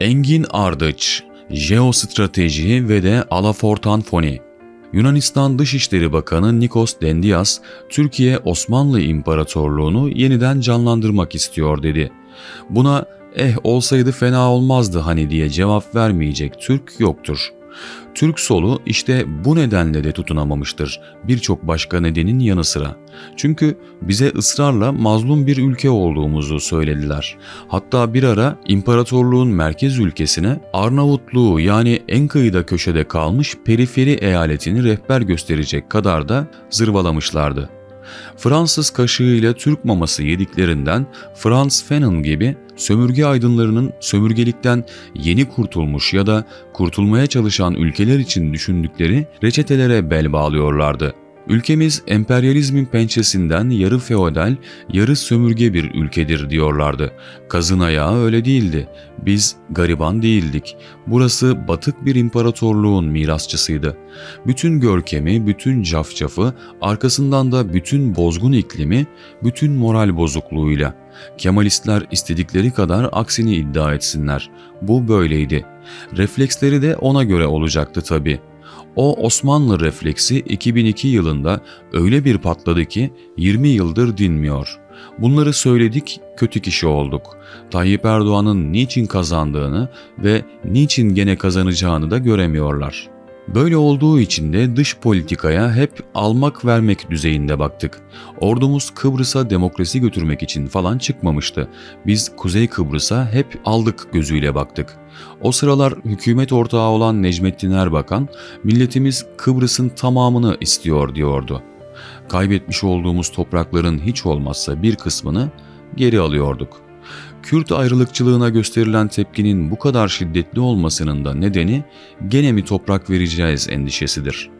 Engin Ardıç, Jeostrateji ve de Alafortan Foni. Yunanistan Dışişleri Bakanı Nikos Dendias, Türkiye Osmanlı İmparatorluğunu yeniden canlandırmak istiyor dedi. Buna eh olsaydı fena olmazdı hani diye cevap vermeyecek Türk yoktur. Türk solu işte bu nedenle de tutunamamıştır birçok başka nedenin yanı sıra. Çünkü bize ısrarla mazlum bir ülke olduğumuzu söylediler. Hatta bir ara imparatorluğun merkez ülkesine Arnavutluğu yani en kıyıda köşede kalmış periferi eyaletini rehber gösterecek kadar da zırvalamışlardı. Fransız kaşığıyla Türk maması yediklerinden Franz Fanon gibi sömürge aydınlarının sömürgelikten yeni kurtulmuş ya da kurtulmaya çalışan ülkeler için düşündükleri reçetelere bel bağlıyorlardı. Ülkemiz emperyalizmin pençesinden yarı feodal, yarı sömürge bir ülkedir diyorlardı. Kazın ayağı öyle değildi. Biz gariban değildik. Burası batık bir imparatorluğun mirasçısıydı. Bütün görkemi, bütün cafcafı, arkasından da bütün bozgun iklimi, bütün moral bozukluğuyla. Kemalistler istedikleri kadar aksini iddia etsinler. Bu böyleydi. Refleksleri de ona göre olacaktı tabii. O Osmanlı refleksi 2002 yılında öyle bir patladı ki 20 yıldır dinmiyor. Bunları söyledik, kötü kişi olduk. Tayyip Erdoğan'ın niçin kazandığını ve niçin gene kazanacağını da göremiyorlar. Böyle olduğu için de dış politikaya hep almak vermek düzeyinde baktık. Ordumuz Kıbrıs'a demokrasi götürmek için falan çıkmamıştı. Biz Kuzey Kıbrıs'a hep aldık gözüyle baktık. O sıralar hükümet ortağı olan Necmettin Erbakan, milletimiz Kıbrıs'ın tamamını istiyor diyordu. Kaybetmiş olduğumuz toprakların hiç olmazsa bir kısmını geri alıyorduk. Kürt ayrılıkçılığına gösterilen tepkinin bu kadar şiddetli olmasının da nedeni gene mi toprak vereceğiz endişesidir.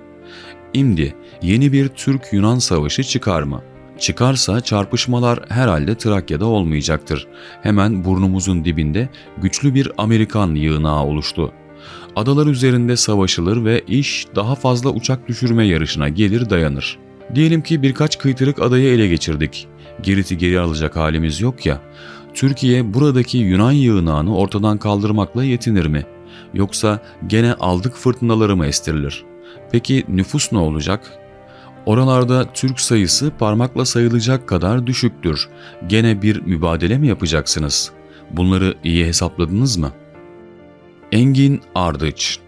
İmdi yeni bir Türk-Yunan savaşı çıkar mı? Çıkarsa çarpışmalar herhalde Trakya'da olmayacaktır. Hemen burnumuzun dibinde güçlü bir Amerikan yığınağı oluştu. Adalar üzerinde savaşılır ve iş daha fazla uçak düşürme yarışına gelir dayanır. Diyelim ki birkaç kıytırık adayı ele geçirdik. Girit'i geri alacak halimiz yok ya. Türkiye buradaki Yunan yığınağını ortadan kaldırmakla yetinir mi? Yoksa gene aldık fırtınaları mı estirilir? Peki nüfus ne olacak? Oralarda Türk sayısı parmakla sayılacak kadar düşüktür. Gene bir mübadele mi yapacaksınız? Bunları iyi hesapladınız mı? Engin Ardıç